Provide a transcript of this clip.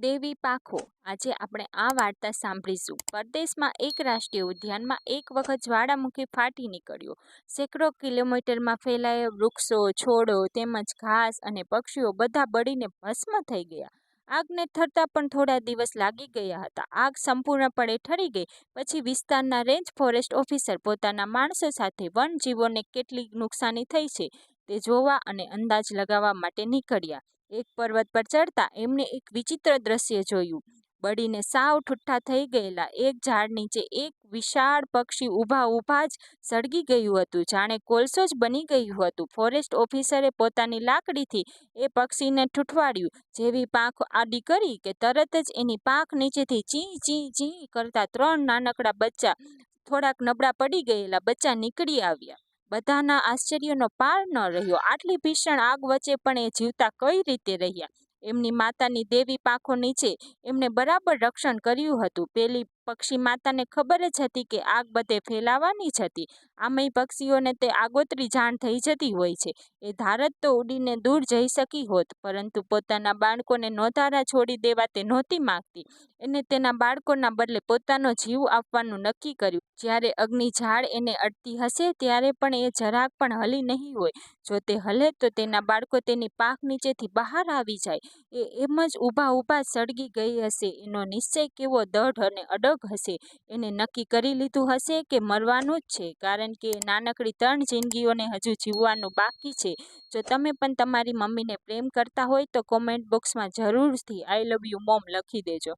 દેવી પાખો. આજે આપણે આ વાર્તા સાંભળીશું. પરદેશમાં એક રાષ્ટ્રીય ઉદ્યાનમાં એક વખત જ્વાળામુખી ફાટી નીકળ્યો. સેંકડો કિલોમીટરમાં ફેલાયેલા વૃક્ષો, છોડો તેમજ ઘાસ અને પક્ષીઓ બધા બળીને ભસ્મ થઈ ગયા. આગને થરતા પણ થોડા દિવસ લાગી ગયા હતા. આગ સંપૂર્ણપણે ઠરી ગઈ. પછી વિસ્તારના રેન્જ ફોરેસ્ટ ઓફિસર પોતાના માણસો સાથે વનજીવોને કેટલી નુકસાની થઈ છે. તે જોવા અને અંદાજ લગાવવા માટે નીકળ્યા. એક પર્વત પર ચડતા એમણે એક વિચિત્ર દ્રશ્ય જોયું. બળીને સાવ ઠુઠ્ઠા થઈ ગયેલા. એક ઝાડ નીચે એક વિશાળ પક્ષી ઊભા ઊભા જ સળગી ગયું હતું. જાણે કોલસો જ બની ગયું હતું. ફોરેસ્ટ ઓફિસરે પોતાની લાકડીથી એ પક્ષીને ઠૂઠવાડ્યું જેવી પાંખ આડી કરી કે તરત જ એની પાંખ નીચેથી ચી ચી ચી કરતા ત્રણ નાનકડા બચ્ચા થોડાક નબળા પડી ગયેલા બચ્ચા નીકળી આવ્યા. બધાના આશ્ચર્યનો પાર ન રહ્યો. આટલી ભીષણ આગ વચ્ચે પણ એ જીવતા કઈ રીતે રહ્યા? એમની માતાની દેવી પાંખો નીચે એમને બરાબર રક્ષણ કર્યું હતું. પેલી પક્ષી માતાને ખબર જ હતી કે આગ બધે ફેલાવાની જ હતી. આમેય પક્ષીઓને તે આગોતરી જાણ થઈ જતી હોય છે. એ ધારત તો ઉડીને દૂર જઈ શકી હોત, પરંતુ પોતાના બાળકોને નોધારા છોડી દેવા તે નહોતી માગતી. એને તેના બાળકોના બદલે પોતાનો જીવ આપવાનું નક્કી કર્યું. જ્યારે અગ્નિ ઝાડ એને અડતી હશે, ત્યારે પણ એ જરાક પણ હલી નહીં હોય. જો તે હલે, તો તેના બાળકો તેની પાક નીચેથી બહાર આવી જાય. એ એમ જ ઊભા ઊભા સળગી ગઈ હશે. એનો નિશ્ચય કેવો દઢ અને અડગ હશે. એને નક્કી કરી લીધું હશે કે મરવાનું જ છે, કારણ કે નાનકડી ત્રણ જિંદગીઓને હજુ જીવવાનું બાકી છે. જો તમે પણ તમારી મમ્મીને પ્રેમ કરતા હોય તો કોમેન્ટ બોક્સમાં જરૂરથી આઈ લવ યુ મોમ લખી દેજો.